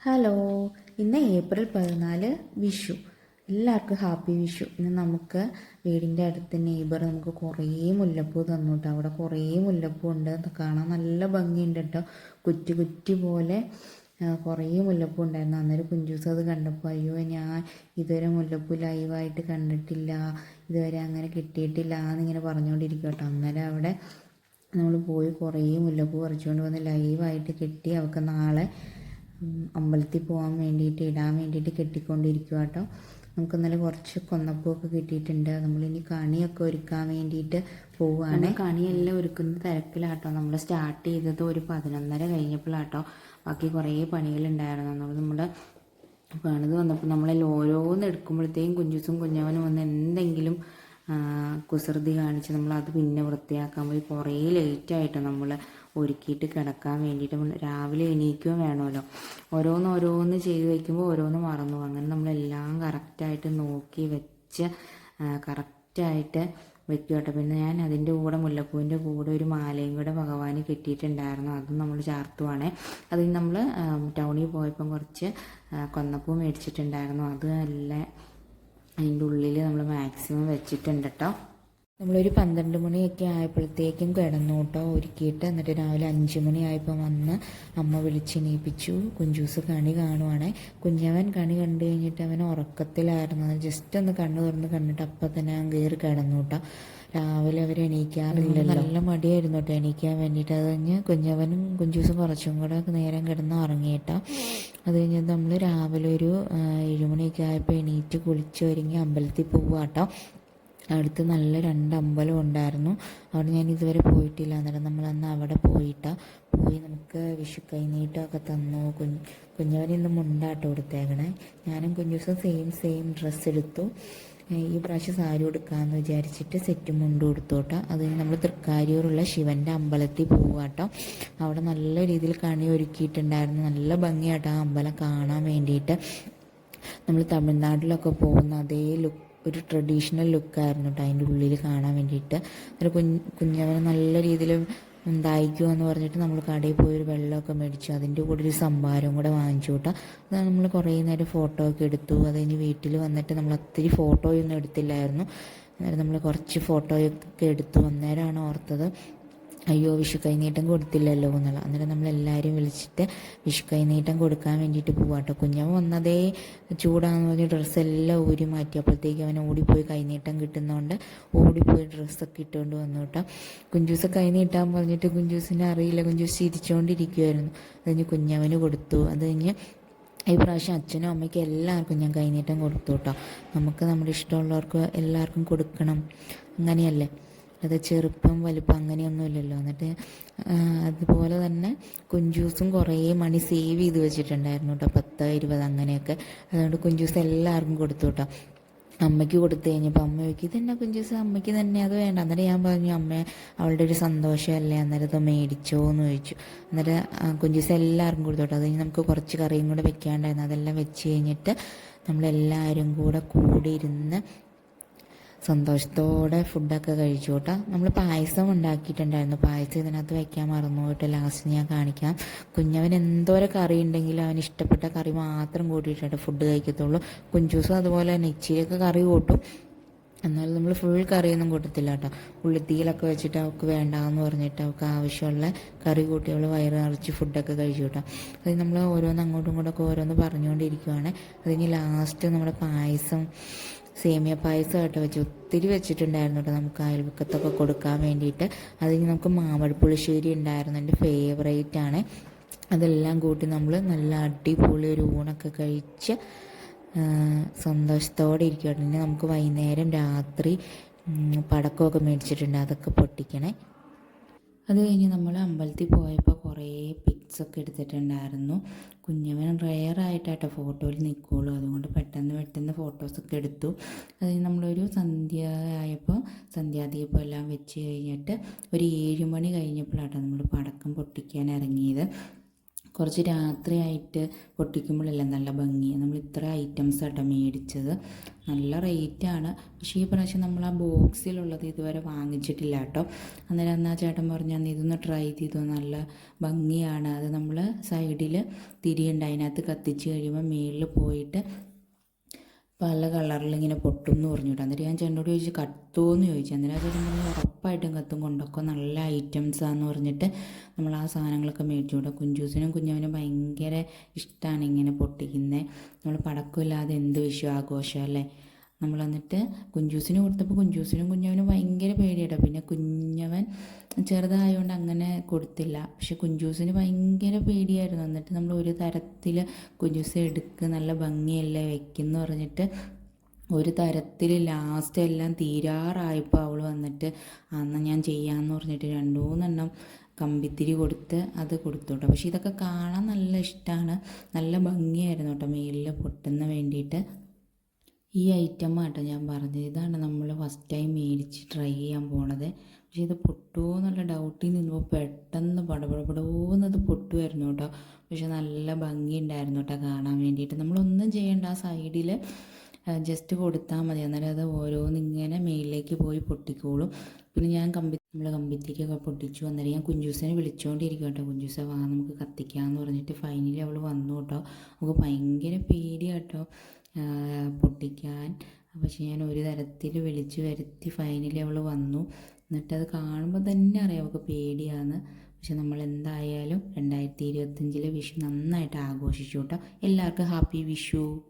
Hello ഇന്ന് April പതിനാല് വിഷു. എല്ലാവർക്കും ഹാപ്പി വിഷു. ഇന്ന് നമുക്ക് വീടിന്റെ അടുത്ത് നെയ്ബർ നമുക്ക് കുറേ മുല്ലപ്പൂ തന്നു കേട്ടോ അവിടെ കുറേ മുല്ലപ്പൂ ഉണ്ട്. കാണാൻ നല്ല ഭംഗിയുണ്ട് കേട്ടോ. കുറ്റി കുറ്റി പോലെ കുറേ മുല്ലപ്പൂ ഉണ്ടായിരുന്നു. അന്നേരം കുഞ്ചൂസ് അത് കണ്ടപ്പോൾ അയ്യോ ഞാൻ ഇതുവരെ മുല്ലപ്പൂ ലൈവായിട്ട് കണ്ടിട്ടില്ല. ഇതുവരെ അങ്ങനെ കിട്ടിയിട്ടില്ല എന്നിങ്ങനെ പറഞ്ഞുകൊണ്ടിരിക്കും കേട്ടോ. അന്നേരം അവിടെ നമ്മൾ പോയി കുറേ മുല്ലപ്പൂ പറിച്ചുകൊണ്ട് വന്ന് ലൈവായിട്ട് കിട്ടി. അവൾക്ക് നാളെ അമ്പലത്തിൽ പോകാൻ വേണ്ടിയിട്ട് ഇടാൻ വേണ്ടിയിട്ട് കെട്ടിക്കൊണ്ടിരിക്കുക കേട്ടോ നമുക്ക് ഇന്നലെ കുറച്ച് കൊന്നപ്പൂവൊക്കെ കിട്ടിയിട്ടുണ്ട്. നമ്മളിനി കണിയൊക്കെ ഒരുക്കാൻ വേണ്ടിയിട്ട് പോവുകയാണ് കണിയെല്ലാം ഒരുക്കുന്ന തിരക്കിലാട്ടോ നമ്മൾ സ്റ്റാർട്ട് ചെയ്തത് ഒരു പതിനൊന്നര കഴിഞ്ഞപ്പോഴാട്ടോ ബാക്കി കുറേ പണികളുണ്ടായിരുന്നു. നമ്മൾ നമ്മുടെ പണിത് വന്നപ്പോൾ നമ്മളെല്ലാം ഓരോന്ന് എടുക്കുമ്പോഴത്തേക്കും കുഞ്ചുസും കുഞ്ഞവനും വന്ന് എന്തെങ്കിലും കുസൃതി കാണിച്ച് നമ്മൾ അത് പിന്നെ വൃത്തിയാക്കാൻ പോയി കുറേ ലേറ്റായിട്ട് നമ്മൾ ഒരുക്കിയിട്ട് കിടക്കാൻ വേണ്ടിയിട്ട് രാവിലെ എണീക്കുകയും വേണമല്ലോ. ഓരോന്ന് ഓരോന്ന് ചെയ്ത് വയ്ക്കുമ്പോൾ ഓരോന്ന് മറന്നു. അങ്ങനെ നമ്മളെല്ലാം കറക്റ്റായിട്ട് നോക്കി വെച്ച് കറക്റ്റായിട്ട് വെക്കും കേട്ടോ. പിന്നെ ഞാൻ അതിന്റെ കൂടെ മുല്ലപ്പൂവിന്റെ കൂടെ ഒരു മാലയും കൂടെ ഭഗവാന് കിട്ടിയിട്ടുണ്ടായിരുന്നു. അതും നമ്മൾ ചാർത്തുവാണേ. അത് നമ്മൾ ടൗണിൽ പോയപ്പം കുറച്ച് കൊന്നപ്പൂ മേടിച്ചിട്ടുണ്ടായിരുന്നു. അത് നല്ല അതിന്റെ ഉള്ളിൽ നമ്മൾ മാക്സിമം വെച്ചിട്ടുണ്ട് കേട്ടോ. നമ്മളൊരു പന്ത്രണ്ട് മണിയൊക്കെ ആയപ്പോഴത്തേക്കും കിടന്നു കേട്ടോ. ഒരുക്കിയിട്ട് എന്നിട്ട് രാവിലെ അഞ്ച് മണിയായപ്പോൾ വന്ന് അമ്മ വിളിച്ചെണീപ്പിച്ചു. കുഞ്ചൂസ് കണി കാണുവാണേ. കുഞ്ഞവൻ കണി കണ്ടു കഴിഞ്ഞിട്ട് അവൻ ഉറക്കത്തിലായിരുന്നു. ജസ്റ്റ് ഒന്ന് കണ്ണു തുറന്ന് കണ്ടിട്ട് അപ്പം തന്നെ അവൻ കയറി കിടന്നു കേട്ടോ. രാവിലെ അവർ എണീക്കാറില്ല നല്ല മടിയായിരുന്നു കേട്ടോ എണീക്കാൻ വേണ്ടിയിട്ട്. അത് കഴിഞ്ഞ് കുഞ്ഞവനും കുഞ്ചൂസും കുറച്ചും കൂടെ നേരം കിടന്ന് ഉറങ്ങിയിട്ടോ അത് കഴിഞ്ഞ് നമ്മൾ രാവിലെ ഒരു ഏഴുമണിയൊക്കെ ആയപ്പോൾ എണീറ്റ് കുളിച്ച് ഒരുങ്ങി അമ്പലത്തിൽ പോവാട്ടോ അടുത്ത് നല്ല രണ്ട് അമ്പലം ഉണ്ടായിരുന്നു. അവിടെ ഞാൻ ഇതുവരെ പോയിട്ടില്ല. എന്നിട്ട് നമ്മൾ അന്ന് അവിടെ പോയിട്ടാ. പോയി നമുക്ക് വിഷു കൈനീട്ടമൊക്കെ തന്നു. കുഞ്ഞ് കുഞ്ഞവൻ ഇന്ന് മുണ്ടാട്ടോ കൊടുത്തേക്കണേ. ഞാനും കുഞ്ഞുസം സെയിം സെയിം ഡ്രസ്സ് എടുത്തു. ഈ പ്രാവശ്യം സാരി കൊടുക്കാമെന്ന് വിചാരിച്ചിട്ട് സെറ്റ് മുണ്ട് കൊടുത്തോട്ടോ. അത് നമ്മൾ തൃക്കാരിയൂറുള്ള ശിവന്റെ അമ്പലത്തിൽ പോവാട്ടോ. അവിടെ നല്ല രീതിയിൽ കണി ഒരുക്കിയിട്ടുണ്ടായിരുന്നു. നല്ല ഭംഗിയാട്ടോ ആ അമ്പലം കാണാൻ വേണ്ടിയിട്ട്. നമ്മൾ തമിഴ്നാട്ടിലൊക്കെ പോകുന്ന അതേ ലുക്ക് ഒരു ട്രഡീഷണൽ ലുക്കായിരുന്നു കേട്ടോ അതിന്റെ ഉള്ളിൽ കാണാൻ വേണ്ടിയിട്ട്. ഒരു കുഞ്ഞ് നല്ല രീതിയിൽ ഉണ്ടായിക്കുമോ എന്ന് പറഞ്ഞിട്ട് നമ്മൾ കടയിൽ പോയി ഒരു വെള്ളമൊക്കെ മേടിച്ചു. അതിന്റെ കൂടെ ഒരു സംഭാരവും കൂടെ വാങ്ങിച്ചു കേട്ടോ അത് നമ്മൾ കുറേ നേരം ഫോട്ടോ ഒക്കെ എടുത്തു. അത് കഴിഞ്ഞ് വീട്ടിൽ വന്നിട്ട് നമ്മൾ ഒത്തിരി ഫോട്ടോയൊന്നും എടുത്തില്ലായിരുന്നു. അന്നേരം നമ്മൾ കുറച്ച് ഫോട്ടോയൊക്കെ എടുത്തു. അന്നേരമാണ് ഓർത്തത് അയ്യോ വിഷു കൈനീട്ടം കൊടുത്തില്ലല്ലോ എന്നുള്ള. അന്നേരം നമ്മളെല്ലാവരും വിളിച്ചിട്ട് വിഷു കൈനീട്ടം കൊടുക്കാൻ വേണ്ടിയിട്ട് പോവാട്ടോ. കുഞ്ഞവൻ വന്നതേ ചൂടാന്ന് പറഞ്ഞ് ഡ്രസ്സെല്ലാം ഊരി മാറ്റി. അപ്പോഴത്തേക്ക് അവൻ ഓടിപ്പോയി കൈനീട്ടം കിട്ടുന്നതുകൊണ്ട് ഓടിപ്പോയി ഡ്രസ്സൊക്കെ ഇട്ടുകൊണ്ട് വന്നു കേട്ടോ കുഞ്ചൂസ് കൈനീട്ടാൻ പറഞ്ഞിട്ട് കുഞ്ചൂസിനെ അറിയില്ല. കുഞ്ചൂസ് ചിരിച്ചുകൊണ്ടിരിക്കുമായിരുന്നു അത് കഴിഞ്ഞ് കുഞ്ഞവന് കൊടുത്തു. അത് കഴിഞ്ഞ് ഈ പ്രാവശ്യം അച്ഛനും അമ്മയ്ക്കും എല്ലാവർക്കും ഞാൻ കൈനീട്ടം കൊടുത്തു കേട്ടോ നമുക്ക് നമ്മുടെ ഇഷ്ടമുള്ളവർക്ക് എല്ലാവർക്കും കൊടുക്കണം. അങ്ങനെയല്ലേ? അത് ചെറുപ്പം വലുപ്പം അങ്ങനെയൊന്നുമില്ലല്ലോ. എന്നിട്ട് അതുപോലെ തന്നെ കുഞ്ചൂസും കുറേ മണി സേവ് ചെയ്ത് വെച്ചിട്ടുണ്ടായിരുന്നു കേട്ടോ. പത്ത് ഇരുപത് അങ്ങനെയൊക്കെ. അതുകൊണ്ട് കുഞ്ചൂസ് എല്ലാവർക്കും കൊടുത്തു കേട്ടോ. അമ്മയ്ക്ക് കൊടുത്തു കഴിഞ്ഞപ്പോൾ അമ്മ ചോദിക്കും ഇതെന്നെ കുഞ്ചൂസ്? അമ്മയ്ക്ക് തന്നെ അത് വേണ്ട. അന്നേരം ഞാൻ പറഞ്ഞു അമ്മ അവളുടെ ഒരു സന്തോഷമല്ലേ? അന്നേരം ഇത് മേടിച്ചോ എന്ന് ചോദിച്ചു. അന്നേരം കുഞ്ചൂസ് എല്ലാവർക്കും കൊടുത്തു കേട്ടോ. അത് നമുക്ക് കുറച്ച് കറിയും കൂടെ വെക്കാണ്ടായിരുന്നു. അതെല്ലാം വെച്ച് കഴിഞ്ഞിട്ട് നമ്മളെല്ലാവരും കൂടെ കൂടി ഇരുന്ന് സന്തോഷത്തോടെ ഫുഡൊക്കെ കഴിച്ചു കേട്ടോ. നമ്മൾ പായസം ഉണ്ടാക്കിയിട്ടുണ്ടായിരുന്നു. പായസം ഇതിനകത്ത് വയ്ക്കാൻ മറന്നു പോയിട്ട് ലാസ്റ്റ് ഞാൻ കാണിക്കാം. കുഞ്ഞവൻ എന്തോരം കറി ഉണ്ടെങ്കിലും അവന് ഇഷ്ടപ്പെട്ട കറി മാത്രം കൂട്ടിയിട്ടുണ്ട് ഫുഡ് കഴിക്കത്തുള്ളൂ. കുഞ്ചൂസും അതുപോലെ തന്നെ ഇച്ചിരിയൊക്കെ കറി കൂട്ടും. എന്നാലും നമ്മൾ ഫുൾ കറിയൊന്നും കൂട്ടത്തില്ല കേട്ടോ. ഉള്ളിത്തീയിലൊക്കെ വെച്ചിട്ട് അവൾക്ക് വേണ്ടാന്ന് പറഞ്ഞിട്ട് അവൾക്ക് ആവശ്യമുള്ള കറി കൂട്ടി അവൾ വയറ് നിറച്ച് ഫുഡൊക്കെ കഴിച്ചു കേട്ടോ. അത് നമ്മൾ ഓരോന്ന് അങ്ങോട്ടും ഇങ്ങോട്ടൊക്കെ ഓരോന്ന് പറഞ്ഞുകൊണ്ടിരിക്കുവാണ്. അതിന് ലാസ്റ്റ് നമ്മുടെ പായസം സേമിയ പായസം ആയിട്ട് വെച്ച് ഒത്തിരി വെച്ചിട്ടുണ്ടായിരുന്നു കേട്ടോ നമുക്ക് അയൽവക്കത്തൊക്കെ കൊടുക്കാൻ വേണ്ടിയിട്ട്. അതിൽ നമുക്ക് മാമ്പഴപ്പുളിശ്ശേരി ഉണ്ടായിരുന്നു. എന്റെ ഫേവറേറ്റ് ആണ്. അതെല്ലാം കൂട്ടി നമ്മൾ നല്ല അടിപൊളി ഒരു ഊണൊക്കെ കഴിച്ച് സന്തോഷത്തോടെ ഇരിക്കട്ടെ ഇനി നമുക്ക് വൈകുന്നേരം രാത്രി പടക്കമൊക്കെ മേടിച്ചിട്ടുണ്ട്. അതൊക്കെ പൊട്ടിക്കണേ. അത് കഴിഞ്ഞ് നമ്മൾ അമ്പലത്തിൽ പോയപ്പോൾ കുറേ പിക്സ് ഒക്കെ എടുത്തിട്ടുണ്ടായിരുന്നു. കുഞ്ഞവൻ റെയറായിട്ടാട്ടോ ഫോട്ടോയിൽ നിൽക്കുകയുള്ളൂ അതുകൊണ്ട് പെട്ടെന്ന് പെട്ടെന്ന് ഫോട്ടോസൊക്കെ എടുത്തു. അത് നമ്മളൊരു സന്ധ്യ ആയപ്പോൾ സന്ധ്യാദീപം എല്ലാം വെച്ച് കഴിഞ്ഞിട്ട് ഒരു ഏഴ് മണി കഴിഞ്ഞപ്പോഴാട്ടോ നമ്മൾ പടക്കം പൊട്ടിക്കാൻ ഇറങ്ങിയത്. കുറച്ച് രാത്രിയായിട്ട് പൊട്ടിക്കുമ്പോഴല്ലേ നല്ല ഭംഗിയാണ് നമ്മൾ ഇത്ര ഐറ്റംസ് ആട്ടോ മേടിച്ചത്. നല്ല റേറ്റാണ് പക്ഷേ ഈ പ്രാവശ്യം നമ്മൾ ആ ബോക്സിലുള്ളത് ഇതുവരെ വാങ്ങിച്ചിട്ടില്ല കേട്ടോ. അന്നേരം അന്ന് ചേട്ടൻ പറഞ്ഞു അന്ന് ഇതൊന്ന് ട്രൈ ചെയ്തു. നല്ല ഭംഗിയാണ്. അത് നമ്മൾ സൈഡിൽ തിരിയുണ്ട്. അതിനകത്ത് കത്തിച്ച് കഴിയുമ്പോൾ മേളിൽ പോയിട്ട് പല കളറിൽ ഇങ്ങനെ പൊട്ടും എന്ന് പറഞ്ഞിട്ട് എന്നിട്ട് ഞാൻ ചേട്ടനോട് ചോദിച്ചു കത്തുമോയെന്ന് ചോദിച്ചു. അന്നേരം ചേട്ടൻ പറഞ്ഞു ഉറപ്പായിട്ടും കത്തും. കൊണ്ടൊക്കെ നല്ല ഐറ്റംസാന്ന് പറഞ്ഞിട്ട് നമ്മൾ ആ സാധനങ്ങളൊക്കെ മേടിച്ചു കൂടെ കുഞ്ചൂസിനും കുഞ്ഞവനും ഭയങ്കര ഇഷ്ടമാണ് ഇങ്ങനെ പൊട്ടിക്കുന്നത് നമ്മൾ പടക്കമില്ലാതെ എന്ത് വിഷു ആഘോഷം അല്ലേ? നമ്മൾ എന്നിട്ട് കുഞ്ചൂസിന് കൊടുത്തപ്പോൾ കുഞ്ചൂസിനും കുഞ്ഞവനും ഭയങ്കര പേടിയാട്ടോ. പിന്നെ കുഞ്ഞവൻ ചെറുതായതുകൊണ്ട് അങ്ങനെ കൊടുത്തില്ല. പക്ഷെ കുഞ്ചൂസിന് ഭയങ്കര പേടിയായിരുന്നു. എന്നിട്ട് നമ്മൾ ഒരു തരത്തിൽ കുഞ്ചൂസ് എടുക്ക് നല്ല ഭംഗിയല്ലേ വെക്കുന്നു പറഞ്ഞിട്ട് ഒരു തരത്തിൽ ലാസ്റ്റ് എല്ലാം തീരാറായപ്പോൾ അവൾ വന്നിട്ട് അന്ന് ഞാൻ ചെയ്യാമെന്ന് പറഞ്ഞിട്ട് രണ്ട് മൂന്നെണ്ണം കമ്പിത്തിരി കൊടുത്ത് അത് കൊടുത്തു കേട്ടോ പക്ഷേ ഇതൊക്കെ കാണാൻ നല്ല ഇഷ്ടമാണ് നല്ല ഭംഗിയായിരുന്നു കേട്ടോ മേലിൽ പൊട്ടുന്ന വേണ്ടിയിട്ട്. ഈ ഐറ്റം ആട്ടോ ഞാൻ പറഞ്ഞത്. ഇതാണ് നമ്മൾ ഫസ്റ്റ് ടൈം മേടിച്ച് ട്രൈ ചെയ്യാൻ പോണത്. പക്ഷേ ഇത് പൊട്ടുമോ എന്നുള്ള ഡൗട്ടിൽ നിന്നപ്പോൾ പെട്ടെന്ന് പടപടപടോന്നത് പൊട്ടുമായിരുന്നു കേട്ടോ. പക്ഷെ നല്ല ഭംഗി ഉണ്ടായിരുന്നു കേട്ടോ കാണാൻ വേണ്ടിയിട്ട്. നമ്മളൊന്നും ചെയ്യേണ്ട ആ സൈഡിൽ ജസ്റ്റ് കൊടുത്താൽ മതി. അന്നേരം അത് ഓരോന്നിങ്ങനെ മേലിലേക്ക് പോയി പൊട്ടിക്കോളും. പിന്നെ ഞാൻ കമ്പി നമ്മൾ കമ്പിത്തിരിക്കൊക്കെ പൊട്ടിച്ചു. അന്നേരം ഞാൻ കുഞ്ചൂസിനെ വിളിച്ചുകൊണ്ടിരിക്കും കേട്ടോ. കുഞ്ചൂസ വാ നമുക്ക് കത്തിക്കാമെന്ന് പറഞ്ഞിട്ട് ഫൈനലി അവൾ വന്നു കേട്ടോ. നമുക്ക് ഭയങ്കര പേടിയാട്ടോ പൊട്ടിക്കാൻ. പക്ഷെ ഞാൻ ഒരു തരത്തിൽ വിളിച്ചു വരുത്തി ഫൈനലി അവൾ വന്നു. എന്നിട്ട് അത് കാണുമ്പോൾ തന്നെ അറിയാം അവൾക്ക് പേടിയാണ് പക്ഷെ നമ്മൾ എന്തായാലും രണ്ടായിരത്തി ഇരുപത്തഞ്ചിലെ വിഷു നന്നായിട്ട് ആഘോഷിച്ചു കേട്ടോ. എല്ലാവർക്കും ഹാപ്പി വിഷു.